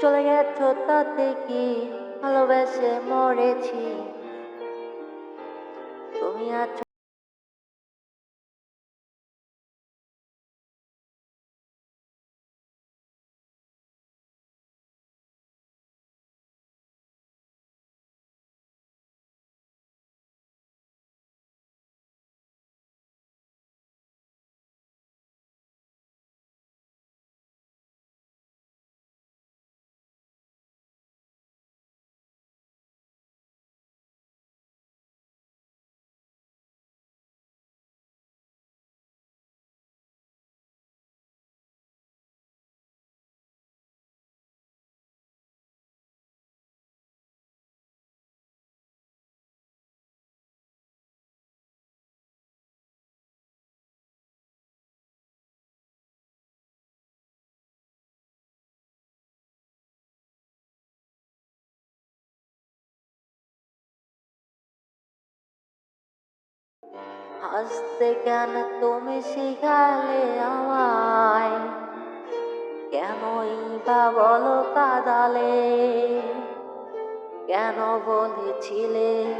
চলে গেছ তাতে কি? ভালোবেসে মরেছি। তুমি আছো হাসতে কেন তুমি শিখালে আমায়? কেনই বা বলো কাদালে? কেন বলেছিলে